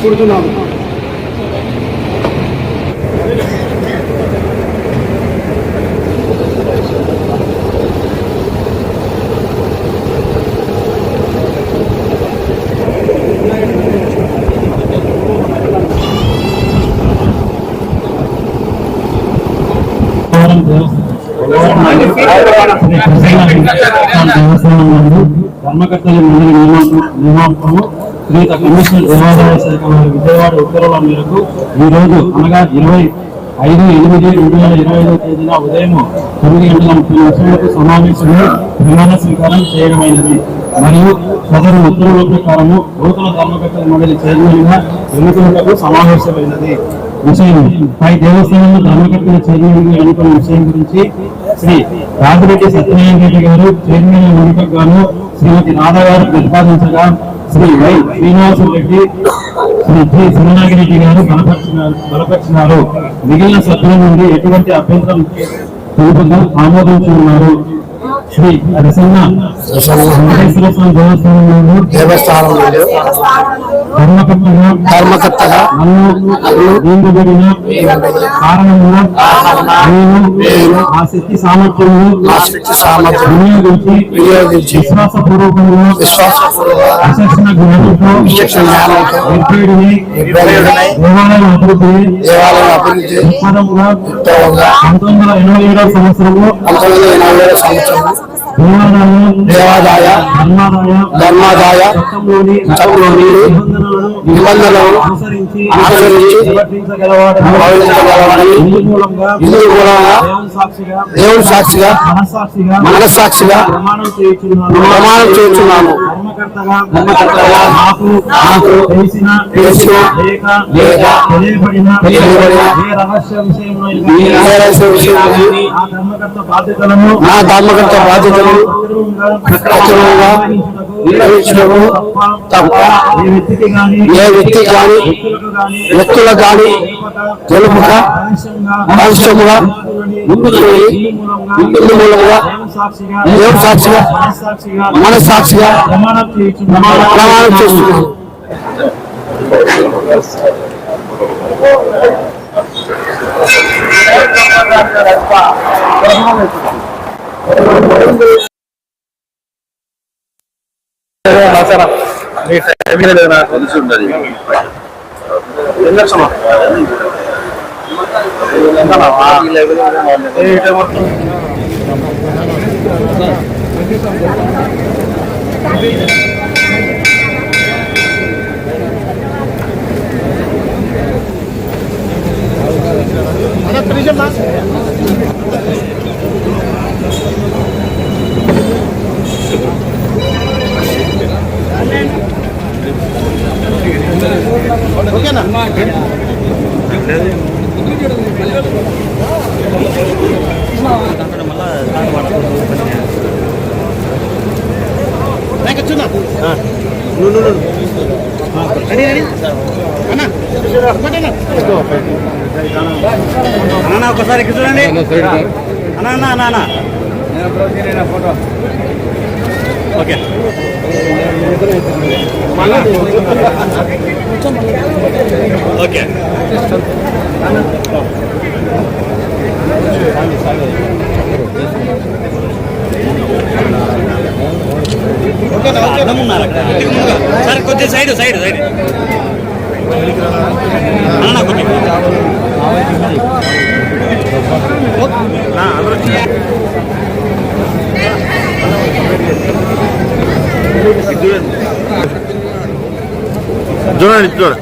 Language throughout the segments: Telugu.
కోరుతున్నాము. కూడుతున్నాము ధర్మకర్తల మండలి నియామకం శ్రీ కమిషనర్ దేవాదాయ శాఖ వారి విజయవాడ ఉత్తర్వుల మేరకు ఈ రోజు అనగా ఇరవై ఐదు ఎనిమిది రెండు వేల ఇరవై ఐదో తేదీన ఉదయం తొమ్మిది గంటల ముప్పై నిమిషాలకు సమావేశంలో ప్రమాణ స్వీకారం చేయడమైనది. మరియు సదరు ఉత్తర్వుల ప్రకారము నూతన ధర్మకర్తల మండలి చైర్మన్గా సమావేశమైనది. విషయం పై దేవస్థానంలో ధర్మకర్తల చైర్మన్గా ఎన్నుకున్న విషయం గురించి శ్రీ రాజిరెడ్డి సత్యనారాయణ రెడ్డి గారు చైర్మన్ ఎన్నికకు గాను శ్రీమతి రాధా గారు ప్రతిపాదించగా శ్రీ వై శ్రీనివాస రెడ్డి శ్రీ జి శ్రీనాగిరెడ్డి గారు బలపరిచినారు బలపరిచినారు. మిగిలిన సభ్యుల నుండి ఎటువంటి అభ్యంతరం తెలుపగా ఆమోదించున్నారు శ్రీ రసన్న స్వామి ధర్మకర్తగా ధర్మకర్తగా నన్ను నియమించబడిన కారణమున నేను ఆ శక్తి సామర్థ్యమును నా శక్తి సామర్థ్యం వినియోగించి వినియోగించి విశ్వాసపూర్వకంగా విశ్వాసపూర్వక విచక్షణ జ్ఞానంతో విచక్షణ జ్ఞానంతో నిర్భయుడిని నిర్భయుడినై దేవాలయం అభివృద్ధి దేవాలయ అభివృద్ధి దృక్పథముగా ఉత్తమంగా పంతొమ్మిది వందల ఎనభై ఏడవ సంవత్సరంలో పంతొమ్మిది వందల ఎనభై ఏడు సంవత్సరం దేవాలయం దేవాదాయ ధర్మాదాయ ధర్మాదాయ చట్టంలోని చట్టంలోని నిబంధనలను అనుసరించి ఇందు మూలంగా దేవుని సాక్షిగా మనస్సాక్షిగా ప్రమాణం చేయుచున్నాను. ధర్మకర్తగా నాకు తెలిసిన లేక తెలియబడిన ఏ రహస్య విషయంలో నా ధర్మకర్త బాధ్యతలను సక్రమంగా నిర్వహించడము తప్ప ఏ వ్యక్తికి గాని ఏ వ్యక్తి గాని వ్యక్తులకు గాని వ్యక్తులకు గాని సాక్షిగా రహస్యంగా రహస్యముగా ముందుకు వెళ్ళి ఇందు మూలముగా సాక్షిగా దేవుని సాక్షిగా మనస్సాక్షిగా మనస్సాక్షిగా ప్రమాణం చేయుచున్నాను ప్రమాణం చేస్తున్నాను అన్న ఒకసారి ఇక్కడ చూడండి అన్న అన్న అన్న అన్న ఓకే ఓకే. సార్ కొద్ది సైడ్ సైడ్ సైడ్. నా, అందరూ చూడండి చూడండి చూడండి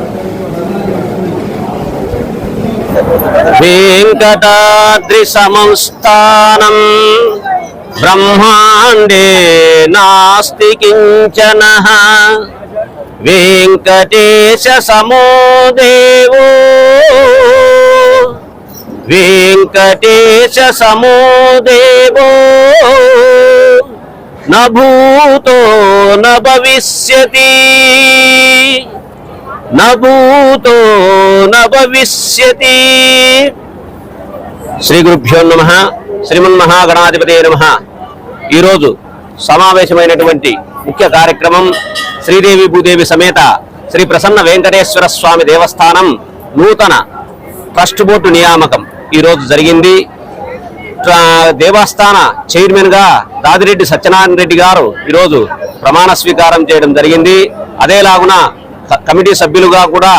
వెంకటాద్రి సంస్థానం బ్రహ్మాండే నాస్తి కించన వెంకటేశ సమో దేవో వెంకటేశ సమో దేవో న భూతో న భవిష్యతి భూతో శ్రీ గురుభ్యో నమ. శ్రీమన్మహాగణాధిపతి నమ. ఈరోజు సమావేశమైనటువంటి ముఖ్య కార్యక్రమం శ్రీదేవి భూదేవి సమేత శ్రీ ప్రసన్న వెంకటేశ్వర స్వామి దేవస్థానం నూతన ట్రస్ట్ బోర్డు నియామకం. ఈరోజు జరిగింది. దేవస్థాన చైర్మన్గా దాదిరెడ్డి సత్యనారాయణ రెడ్డి గారు ఈరోజు ప్రమాణ స్వీకారం చేయడం జరిగింది. అదేలాగున కమిటీ సభ్యులుగా కూడా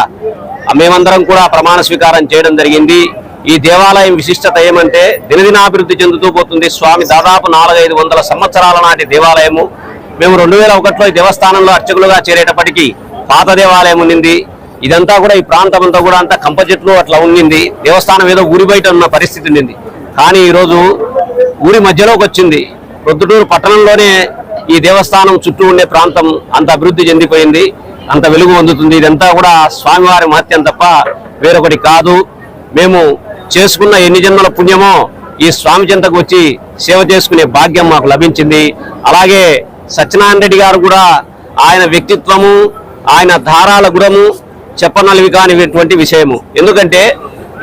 మేమందరం కూడా ప్రమాణ స్వీకారం చేయడం జరిగింది. ఈ దేవాలయం విశిష్టత ఏమంటే దినదినాభివృద్ధి చెందుతూ పోతుంది. స్వామి దాదాపు నాలుగైదు వందల సంవత్సరాల నాటి దేవాలయము. మేము రెండు వేల ఒకటిలో ఈ దేవస్థానంలో అర్చకులుగా చేరేటప్పటికీ పాత దేవాలయం ఉండింది ఇదంతా కూడా ఈ ప్రాంతం అంతా కూడా అంతా కంప చెట్లు అట్లా ఉండింది దేవస్థానం ఏదో ఊరి బయట ఉన్న పరిస్థితి ఉండింది కానీ ఈరోజు ఊరి మధ్యలోకి వచ్చింది. ప్రొద్దుటూరు పట్టణంలోనే ఈ దేవస్థానం చుట్టూ ఉండే ప్రాంతం అంత అభివృద్ధి చెందిపోయింది. అంత వెలుగు పొందుతుంది ఇదంతా కూడా స్వామివారి మహత్యం తప్ప వేరొకటి కాదు. మేము చేసుకున్న ఎన్ని జన్మల పుణ్యమో ఈ స్వామి చెంతకు వచ్చి సేవ చేసుకునే భాగ్యం మాకు లభించింది. అలాగే సత్యనారాయణ రెడ్డి గారు కూడా ఆయన వ్యక్తిత్వము ఆయన ధారాల గుణము చెప్పనలివి కానిటువంటి విషయము. ఎందుకంటే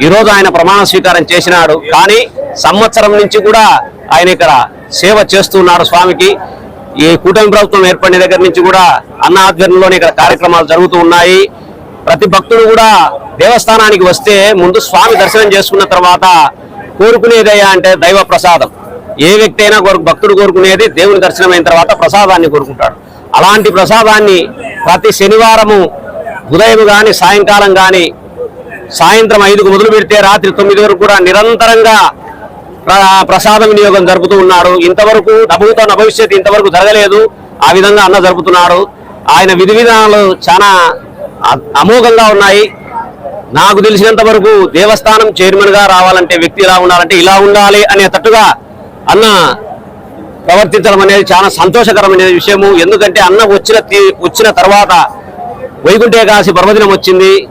ఈరోజు ఆయన ప్రమాణ స్వీకారం చేసినాడు. కానీ సంవత్సరం నుంచి కూడా ఆయన ఇక్కడ సేవ చేస్తున్నాడు స్వామికి. ఈ కూటమి ప్రభుత్వం ఏర్పడిన దగ్గర నుంచి కూడా అన్న ఆధ్వర్యంలోనే ఇక్కడ కార్యక్రమాలు జరుగుతూ ఉన్నాయి. ప్రతి భక్తుడు కూడా దేవస్థానానికి వస్తే ముందు స్వామి దర్శనం చేసుకున్న తర్వాత కోరుకునేదయ్యా అంటే దైవ ప్రసాదం. ఏ వ్యక్తి అయినా కోరు భక్తుడు కోరుకునేది దేవుని దర్శనం అయిన తర్వాత ప్రసాదాన్ని కోరుకుంటాడు. అలాంటి ప్రసాదాన్ని ప్రతి శనివారము ఉదయం కానీ సాయంకాలం కానీ సాయంత్రం ఐదుకు మొదలు పెడితే రాత్రి తొమ్మిది వరకు కూడా నిరంతరంగా ప్రసాద వినియోగం జరుపుతూ ఉన్నారు ఇంతవరకు నభూతో భవిష్యత్తు ఇంతవరకు జరగలేదు. ఆ విధంగా అన్న జరుపుతున్నాడు. ఆయన విధి విధానాలు చాలా అమోఘంగా ఉన్నాయి. నాకు తెలిసినంత వరకు దేవస్థానం చైర్మన్గా రావాలంటే వ్యక్తి ఇలా ఉండాలంటే ఇలా ఉండాలి అనే తట్టుగా అన్న ప్రవర్తించడం అనేది చాలా సంతోషకరమైన విషయము. ఎందుకంటే అన్న వచ్చిన తీ- వచ్చిన తర్వాత వైకుంఠే ఏకాదశి పర్వదినం వచ్చింది.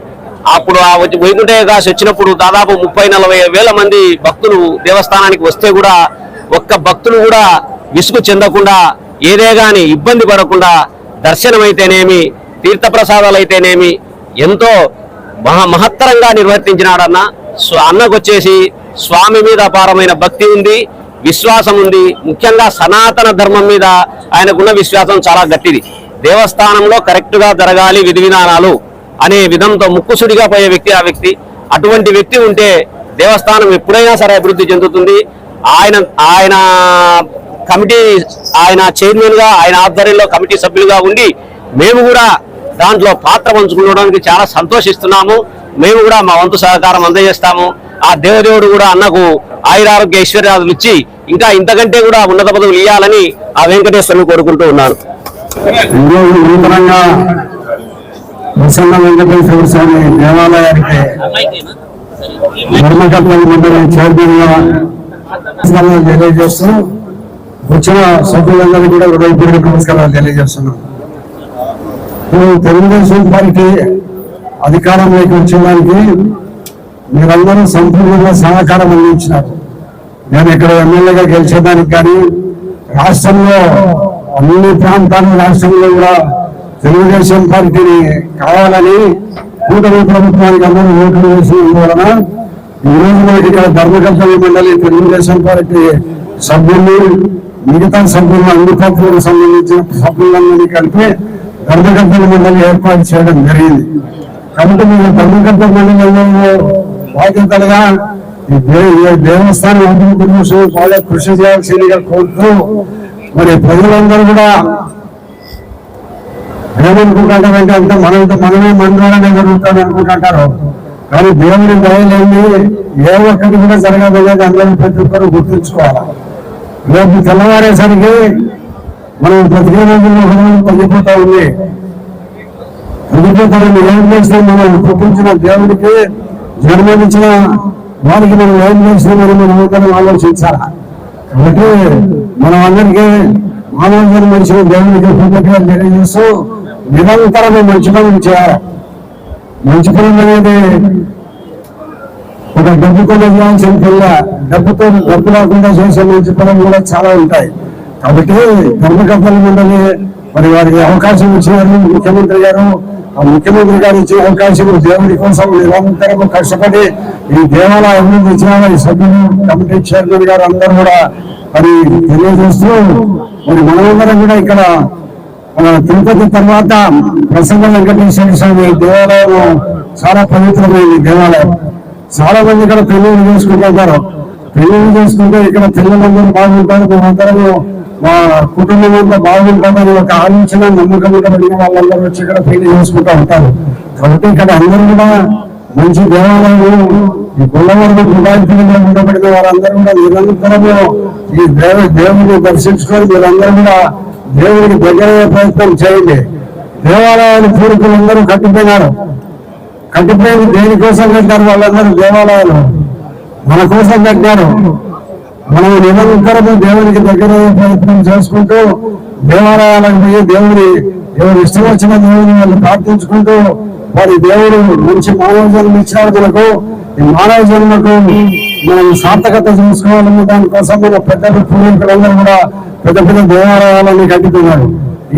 అప్పుడు ఆ వచ్చి- వైకుంఠ వచ్చినప్పుడు దాదాపు ముప్పై నలభై వేల మంది భక్తులు దేవస్థానానికి వస్తే కూడా ఒక్క భక్తులు కూడా విసుగు చెందకుండా ఏదే గాని ఇబ్బంది పడకుండా దర్శనం అయితేనేమి తీర్థప్రసాదాలు అయితేనేమి ఎంతో మహా మహత్తరంగా నిర్వర్తించినాడన్న. అన్నకొచ్చేసి స్వామి మీద అపారమైన భక్తి ఉంది విశ్వాసం ఉంది. ముఖ్యంగా సనాతన ధర్మం మీద ఆయనకున్న విశ్వాసం చాలా గట్టిది. దేవస్థానంలో కరెక్ట్గా జరగాలి విధి విధానాలు. అనే విధంతో ముక్కుసుడిగా పోయే వ్యక్తి ఆ వ్యక్తి అటువంటి వ్యక్తి ఉంటే దేవస్థానం ఎప్పుడైనా సరే అభివృద్ధి చెందుతుంది. ఆయన ఆయన కమిటీ ఆయన చైర్మన్గా ఆయన ఆధ్వర్యంలో కమిటీ సభ్యులుగా ఉండి మేము కూడా దాంట్లో పాత్ర పంచుకోవడానికి చాలా సంతోషిస్తున్నాము. మేము కూడా మా వంతు సహకారం అందజేస్తాము. ఆ దేవదేవుడు కూడా అన్నకు ఆయురారోగ్య ఐశ్వర్యాలు ఇచ్చి ఇంకా ఇంతకంటే కూడా ఉన్నత పదవులు ఇవ్వాలని ఆ వెంకటేశ్వరుని కోరుకుంటూ ఉన్నాను. ప్రసన్న వెంకటేశ్వర స్వామి దేవాలయానికి ధర్మకర్తల మండలి చైర్మన్గా తెలియజేస్తూ వచ్చిన సభ్యులందరికీ కూడా హృదయపూర్వక నమస్కారాలు తెలియజేస్తున్నాం. తెలుగుదేశం పార్టీ అధికారంలోకి వచ్చేదానికి మీరందరూ సంపూర్ణంగా సహకారం అందించినారు. నేను ఇక్కడ ఎమ్మెల్యేగా గెలిచేదానికి కానీ రాష్ట్రంలో అన్ని ప్రాంతాలు రాష్ట్రంలో కూడా తెలుగుదేశం పార్టీని కావాలని కూటమి ప్రభుత్వానికి అందరూ ఓట్లు వేసినందువలన ఈ ఈరోజు మనకి ఇక్కడ ధర్మకర్తల మండలి తెలుగుదేశం పార్టీ సభ్యులు మిగతా సభ్యులు అన్ని పార్టీలకు సంబంధించిన సభ్యులందరినీ కలిపి ధర్మకర్తల మండలి ఏర్పాటు చేయడం జరిగింది. కాబట్టి మేము ధర్మకర్త మండలంలో బాధ్యతలుగా ఈ ఈ దేవస్థానం అభివృద్ధి కోసం బాగా కృషి చేయాల్సిందిగా కోరుతూ మరి ప్రజలందరూ కూడా ఏమనుకుంటారంటే అంటే మనంత మనమే మన ద్వారానే జరుగుతుంది అనుకుంటుంటారు కానీ దేవుని దయలేని ఏ ఒక్కటి కూడా జరగదనేది అందరూ ప్రతి ఒక్కరు గుర్తుంచుకోవాలి. రేపు తెల్లవారేసరికి మనం బ్రతికే రోజుల్లో హృదయం తగ్గిపోతా ఉంది. తగ్గిపోతారని ఏం చేస్తే మనం పుట్టించిన దేవుడికి జన్మనిచ్చిన వారికి మనం ఏం చేస్తున్నామని మనం అందరం ఆలోచించాలి? కాబట్టి మనం అందరికీ మానవ జన్మ జన్మించిన దేవుడికి కృతజ్ఞతలు తెలియజేస్తూ నిరంతరం మంచి పనులు చేయాలి మంచి పనులు అనేది ఒక డబ్బుతో చేయాల్సిన పిల్ల డబ్బుతో డబ్బు లేకుండా చేసే మంచి పనులు కూడా చాలా ఉంటాయి. కాబట్టి ధర్మకర్తలు మండలి మరి వారికి అవకాశం ఇచ్చినారు ముఖ్యమంత్రి గారు. ఆ ముఖ్యమంత్రి గారు ఇచ్చిన అవకాశం దేవుడి కోసం నిరంతరం కష్టపడి ఈ దేవాలయ అభివృద్ధి ఇచ్చిన ఈ సభ్యులు కమిటీ చైర్మన్ గారు అందరూ కూడా మరి తెలియజేస్తూ మరి మనమందరం కూడా ఇక్కడ తిరుపతి తర్వాత ప్రసన్న వెంకటేశ్వర స్వామి దేవాలయం చాలా పవిత్రమైనది దేవాలయం. చాలా మంది ఇక్కడ పెళ్ళిళ్ళు చేసుకుంటుంటారు పెళ్ళిళ్ళు చేసుకుంటే ఇక్కడ పిల్లలందరూ బాగుంటారు మేమందరము మా కుటుంబం అంతా బాగుంటామని ఒక ఆలోచన నమ్మకం కలిగిన వాళ్ళందరూ వచ్చి ఇక్కడ పెళ్ళి చేసుకుంటూ ఉంటారు. కాబట్టి ఇక్కడ అందరూ కూడా మంచి దేవాలయం ఈ గుళ్ళవరం గుడాయిపల్లిలో ఉండబడిన వారందరూ కూడా నిరంతరము ఈ దేవ దేవుని దర్శించుకొని మీరందరూ కూడా దేవుడికి దగ్గరయ్యే ప్రయత్నం చేయండి. దేవాలయాలు పూర్వీకులందరూ కట్టిపోయినారు. కట్టిపోయింది దేనికోసం కట్టారు వాళ్ళందరూ దేవాలయాలు. మన కోసం కట్టారు మనం నిరంతరము దేవునికి దగ్గర ప్రయత్నం చేసుకుంటూ దేవాలయాలకు పోయి దేవుడి ఎవరు ఇష్టం వచ్చిన దేవుని వాళ్ళు ప్రార్థించుకుంటూ వారి దేవుడు మంచి మానవ జన్మ ఇచ్చినాడు మనకు ఈ మానవ జన్మకు మనం సార్థకత చేసుకోవాలన్న దానికోసం మన పెద్దలు పూర్వీకులందరూ కూడా పెద్ద పెద్ద దేవాలయాలన్నీ కట్టిపోయినారు.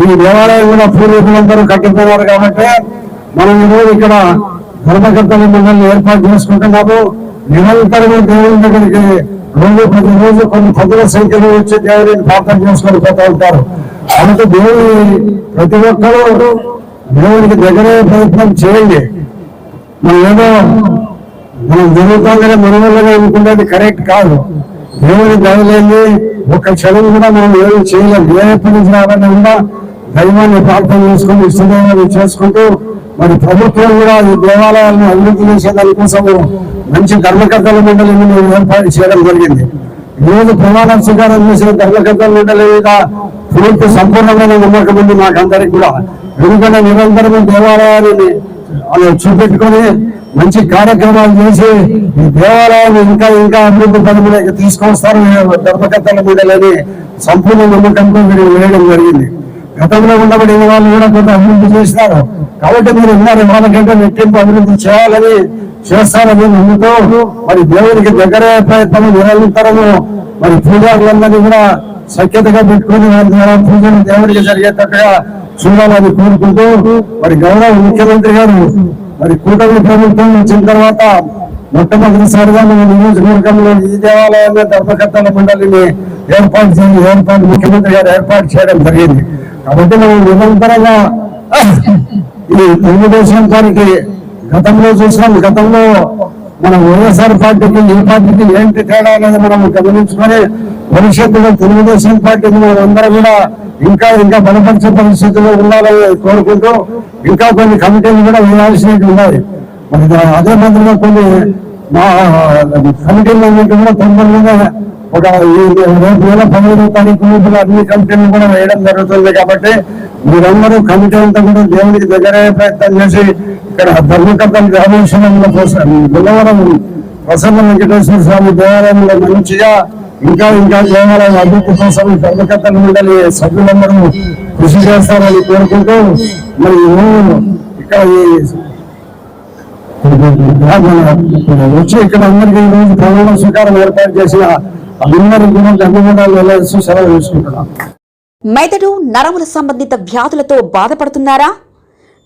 ఈ దేవాలయం కూడా పూర్వీకులందరూ కట్టిపోయినారు కాబట్టి మనం ఈరోజు ఇక్కడ ధర్మకర్తల మిమ్మల్ని ఏర్పాటు చేసుకుంటున్నాము నిరంతరం దేవుని దగ్గరికి రోజు ప్రతి రోజు కొన్ని పదుల సంఖ్యలో వచ్చి దేవుడిని ప్రార్థన చేసుకొని పోతా ఉంటారు. అందుకే దేవుని ప్రతి ఒక్కరూ దేవునికి దగ్గరే ప్రయత్నం చేయండి. మనం ఏదో మనం జరుగుతుందనే మన వల్లనే అనుకునేది కరెక్ట్ కాదు. దేవుని దయలేంది ఒక క్షణం కూడా మనం ఏమి చేయలేం. ఏ ఎప్పటి నుంచి రావాలని కూడా దైవాన్ని ప్రార్థన చేసుకుని ఇష్టదైవాన్ని చేసుకుంటూ మరి ప్రభుత్వం కూడా ఈ దేవాలయాలను అభివృద్ధి చేసే దానికోసం మంచి ధర్మకర్తల మండలిని మేము ఏర్పాటు చేయడం జరిగింది. ఈరోజు ప్రమాణం ప్రమాణ స్వీకారం చేసిన ధర్మకర్తల మండలి మీద పూర్తి సంపూర్ణమైన నమ్మకం ఉంది మాకందరికి కూడా. ఎందుకంటే నిరంతరం దేవాలయాన్ని చూపెట్టుకొని మంచి కార్యక్రమాలు చేసి ఈ దేవాలయాన్ని ఇంకా ఇంకా అభివృద్ధి పదములకు తీసుకొస్తారు ధర్మకర్తల మీదలని సంపూర్ణ నమ్మకంతో మీరు వేయడం జరిగింది. గతంలో ఉండబడి వాళ్ళు కూడా కొంత అభివృద్ధి చేసినారు కాబట్టి మీరు ఉన్నారు. వాళ్ళకంటే నెట్టింపు అభివృద్ధి చేయాలని చేస్తారని నమ్ముతూ మరి దేవుడికి దగ్గర ప్రయత్నం నిరంతరము మరి పూజారులందరినీ కూడా సఖ్యతగా పెట్టుకుని వారి ద్వారా పూజలు దేవుడికి జరిగేటట్టుగా చూడాలని కోరుకుంటూ మరి గౌరవ ముఖ్యమంత్రి గారు మరి కూటమి ప్రభుత్వం వచ్చిన తర్వాత మొట్టమొదటిసారిగా మన నియోజకవర్గంలో ఈ దేవాలయాన్ని ధర్మకర్తల మండలిని ఏర్పాటు చేసి ఏర్పాటు ముఖ్యమంత్రి గారు ఏర్పాటు చేయడం జరిగింది. కాబట్టి మనం నిరంతరంగా ఈ తెలుగుదేశం పార్టీ గతంలో చూసినాం గతంలో మన వైఎస్ఆర్ పార్టీకి ఈ పార్టీకి ఏంటి తేడా అనేది మనం గమనించుకొని భవిష్యత్తులో తెలుగుదేశం పార్టీకి మనం అందరం కూడా ఇంకా ఇంకా బలపరిచే పరిస్థితుల్లో ఉండాలని కోరుకుంటూ ఇంకా కొన్ని కమిటీలు కూడా వేయాల్సినవి ఉన్నాయి. మరి అదే మాదిరిగా కొన్ని మా కమిటీలు కూడా తొందరగా ఒక ఈ రేపు నెల పదిహేనో తారీఖు లోపల అన్ని కమిటీలు కూడా వేయడం జరుగుతుంది కాబట్టి మీరందరూ కమిటీ అంతా కూడా దేవుడికి దగ్గరే ప్రయత్నం చేసి ఇక్కడ ధర్మకర్తల గ్రామేశ్వరంలో కోసం బుధవారం ప్రసన్న వెంకటేశ్వర స్వామి దేవాలయంలో మంచిగా ఇంకా ఇంకా దేవాలయం అభివృద్ధి కోసం ఈ ధర్మకర్తల మండలి సభ్యులందరూ కృషి చేస్తారని కోరుకుంటూ మరి ఇక్కడ వచ్చి ఇక్కడ అందరికీ ఈరోజు ప్రమాణ స్వీకారం ఏర్పాటు చేసిన అందరికీ కూడా ధన్యవాదాలు వెళ్ళేసి సెలవు తీసుకుంటున్నాం మెదడు నరముల సంబంధిత వ్యాధులతో బాధపడుతున్నారా?